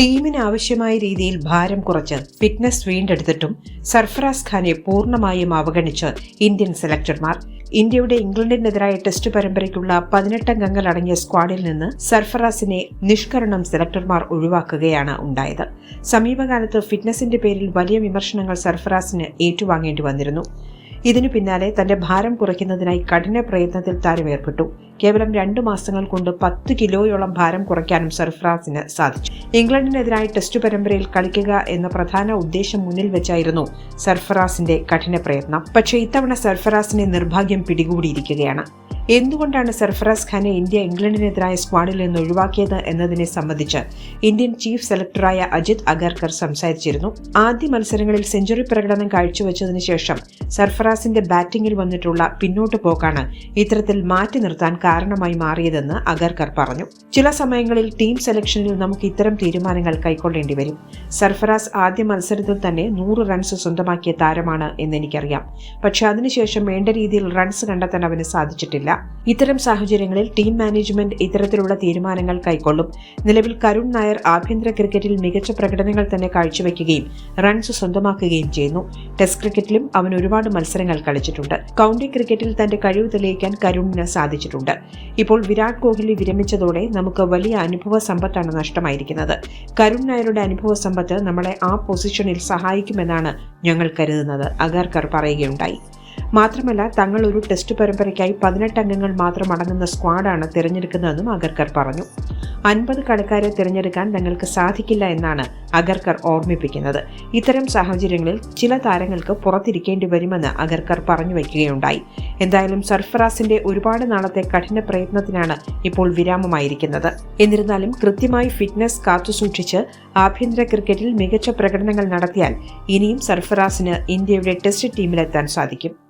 ടീമിന് ആവശ്യമായ രീതിയിൽ ഭാരം കുറച്ച് ഫിറ്റ്നസ് വീണ്ടെടുത്തിട്ടും സർഫറാസ് ഖാനെ പൂർണമായും അവഗണിച്ച് ഇന്ത്യൻ സെലക്ടർമാർ ഇന്ത്യയുടെ ഇംഗ്ലണ്ടിനെതിരായ ടെസ്റ്റ് പരമ്പരയ്ക്കുള്ള പതിനെട്ടംഗങ്ങൾ അടങ്ങിയ സ്ക്വാഡിൽ നിന്ന് സർഫറാസിനെ നിഷ്കരണം സെലക്ടർമാർ ഒഴിവാക്കുകയാണ് ഉണ്ടായത്. സമീപകാലത്ത് ഫിറ്റ്നസിന്റെ പേരിൽ വലിയ വിമർശനങ്ങൾ സർഫറാസിന് ഏറ്റുവാങ്ങേണ്ടി വന്നിരുന്നു. ഇതിനു പിന്നാലെ തന്റെ ഭാരം കുറയ്ക്കുന്നതിനായി കഠിന പ്രയത്നത്തിൽ താരം ഏർപ്പെട്ടു. കേവലം രണ്ടു മാസങ്ങൾ കൊണ്ട് പത്ത് കിലോയോളം ഭാരം കുറയ്ക്കാനും സർഫ്രാസിന് സാധിച്ചു. ഇംഗ്ലണ്ടിനെതിരായ ടെസ്റ്റ് പരമ്പരയിൽ കളിക്കുക എന്ന പ്രധാന ഉദ്ദേശം മുന്നിൽ വെച്ചായിരുന്നു സർഫറാസിന്റെ കഠിന പ്രയത്നം. പക്ഷേ ഇത്തവണ സർഫറാസിനെ നിർഭാഗ്യം പിടികൂടിയിരിക്കുകയാണ്. എന്തുകൊണ്ടാണ് സർഫറാസ് ഖാനെ ഇന്ത്യ ഇംഗ്ലണ്ടിനെതിരായ സ്ക്വാഡിൽ നിന്ന് ഒഴിവാക്കിയത് എന്നതിനെ സംബന്ധിച്ച് ഇന്ത്യൻ ചീഫ് സെലക്ടറായ അജിത് അഗർക്കർ സംസാരിച്ചിരുന്നു. ആദ്യ മത്സരങ്ങളിൽ സെഞ്ചുറി പ്രകടനം കാഴ്ചവെച്ചതിന് ശേഷം സർഫറാസിന്റെ ബാറ്റിംഗിൽ വന്നിട്ടുള്ള പിന്നോട്ട് പോക്കാണ് ഇത്തരത്തിൽ മാറ്റി നിർത്താൻ കാരണമായി മാറിയതെന്ന് അഗർക്കർ പറഞ്ഞു. ചില സമയങ്ങളിൽ ടീം സെലക്ഷനിൽ നമുക്ക് ഇത്തരം തീരുമാനങ്ങൾ കൈക്കൊള്ളേണ്ടി വരും. സർഫറാസ് ആദ്യ മത്സരത്തിൽ തന്നെ നൂറ് റൺസ് സ്വന്തമാക്കിയ താരമാണ് എന്നെനിക്കറിയാം. പക്ഷെ അതിനുശേഷം വേണ്ട രീതിയിൽ റൺസ് കണ്ടെത്താൻ അവന് സാധിച്ചിട്ടില്ല. ഇത്തരം സാഹചര്യങ്ങളിൽ ടീം മാനേജ്മെന്റ് ഇത്തരത്തിലുള്ള തീരുമാനങ്ങൾ കൈക്കൊള്ളും. നിലവിൽ കരുൺ നായർ ആഭ്യന്തര ക്രിക്കറ്റിൽ മികച്ച പ്രകടനങ്ങൾ തന്നെ കാഴ്ചവെക്കുകയും റൺസ് സ്വന്തമാക്കുകയും ചെയ്യുന്നു. ടെസ്റ്റ് ക്രിക്കറ്റിലും അവൻ ഒരുപാട് മത്സരങ്ങൾ കളിച്ചിട്ടുണ്ട്. കൗണ്ടി ക്രിക്കറ്റിൽ തന്റെ കഴിവ് തെളിയിക്കാൻ കരുണിന് സാധിച്ചിട്ടുണ്ട്. ഇപ്പോൾ വിരാട് കോഹ്ലി വിരമിച്ചതോടെ നമുക്ക് വലിയ അനുഭവ സമ്പത്താണ് നഷ്ടമായിരിക്കുന്നത്. കരുൺ നായരുടെ അനുഭവ സമ്പത്ത് നമ്മളെ ആ പൊസിഷനിൽ സഹായിക്കുമെന്നാണ് ഞങ്ങൾ കരുതുന്നത് അഗർക്കർ പറയുകയുണ്ടായി. മാത്രമല്ല തങ്ങൾ ഒരു ടെസ്റ്റ് പരമ്പരയ്ക്കായി പതിനെട്ട് അംഗങ്ങൾ മാത്രം അടങ്ങുന്ന സ്ക്വാഡാണ് തിരഞ്ഞെടുക്കുന്നതെന്നും അഗർക്കർ പറഞ്ഞു. അൻപത് കളിക്കാരെ തിരഞ്ഞെടുക്കാൻ തങ്ങൾക്ക് സാധിക്കില്ല എന്നാണ് അഗർക്കർ ഓർമ്മിപ്പിക്കുന്നത്. ഇത്തരം സാഹചര്യങ്ങളിൽ ചില താരങ്ങൾക്ക് പുറത്തിരിക്കേണ്ടി വരുമെന്ന് അഗർക്കർ പറഞ്ഞു വയ്ക്കുകയുണ്ടായി. എന്തായാലും സർഫറാസിന്റെ ഒരുപാട് നാളത്തെ കഠിന പ്രയത്നത്തിനാണ് ഇപ്പോൾ വിരാമമായിരിക്കുന്നത്. എന്നിരുന്നാലും കൃത്യമായി ഫിറ്റ്നസ് കാത്തുസൂക്ഷിച്ച് ആഭ്യന്തര ക്രിക്കറ്റിൽ മികച്ച പ്രകടനങ്ങൾ നടത്തിയാൽ ഇനിയും സർഫറാസിന് ഇന്ത്യയുടെ ടെസ്റ്റ് ടീമിലെത്താൻ സാധിക്കും.